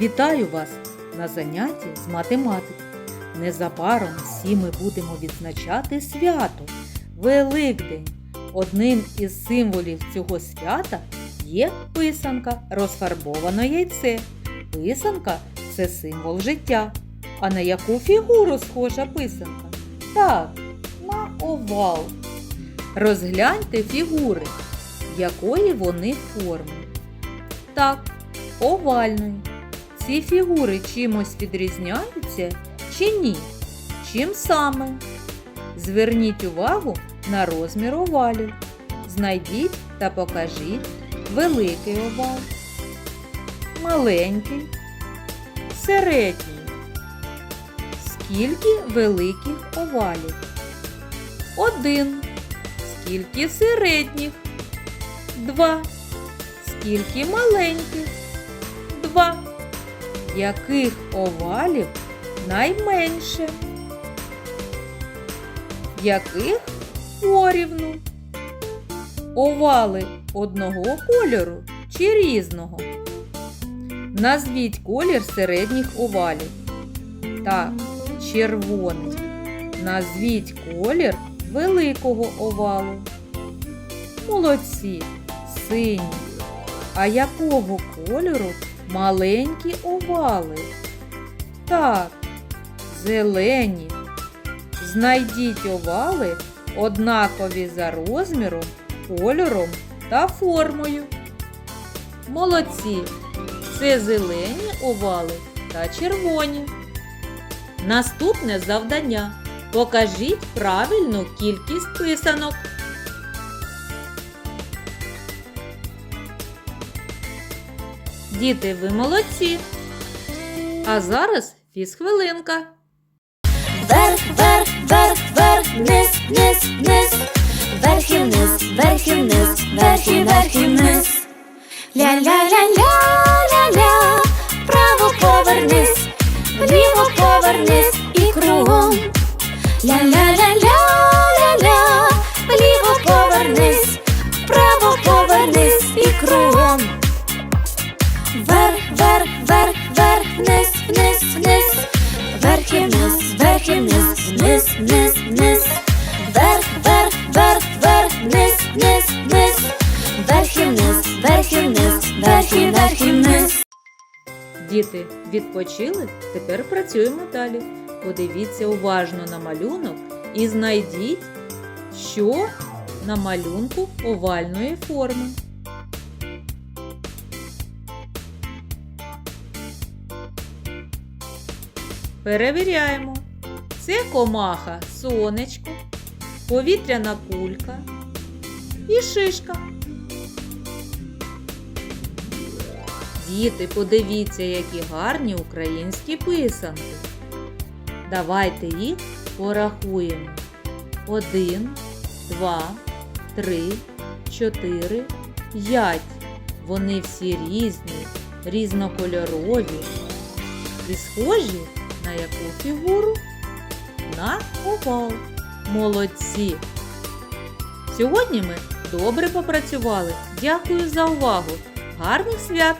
Вітаю вас на занятті з математики. Незабаром всі ми будемо відзначати свято Великдень. Одним із символів цього свята є писанка, розфарбоване яйце. Писанка це символ життя. А на яку фігуру схожа писанка? Так, на овал. Розгляньте фігури, якої вони форми. Так, овальної. Ці фігури чимось відрізняються чи ні? Чим саме? Зверніть увагу на розмір овалів. Знайдіть та покажіть великий овал, маленький, середній. Скільки великих овалів? Один. Скільки середніх? Два. Скільки маленьких? Два. Яких овалів найменше? Яких порівну? Овали одного кольору чи різного? Назвіть колір середніх овалів. Так, червоний. Назвіть колір великого овалу. Молодці, синій. А якого кольору маленькі овали? Так, зелені. Знайдіть овали однакові за розміром, кольором та формою. Молодці! Це зелені овали та червоні. Наступне завдання. Покажіть правильну кількість писанок. Діти, ви молодці. А зараз фізхвилинка. Вверх, вверх, вверх, вверх, вниз, вниз, вниз, і вниз, вниз, вниз, вниз, вверх, вверх, вверх, вверх, вниз, вниз, вниз, вверх і вниз, вверх і вниз, вверх і вниз. Діти, відпочили? Тепер працюємо далі. Подивіться уважно на малюнок і знайдіть, що на малюнку овальної форми. Перевіряємо. Це комаха сонечко, повітряна кулька і шишка. Діти, подивіться, які гарні українські писанки. Давайте їх порахуємо. Один, два, три, чотири, п'ять. Вони всі різні, різнокольорові і схожі на яку фігуру? На овал. Молодці! Сьогодні ми добре попрацювали. Дякую за увагу! Гарних свят!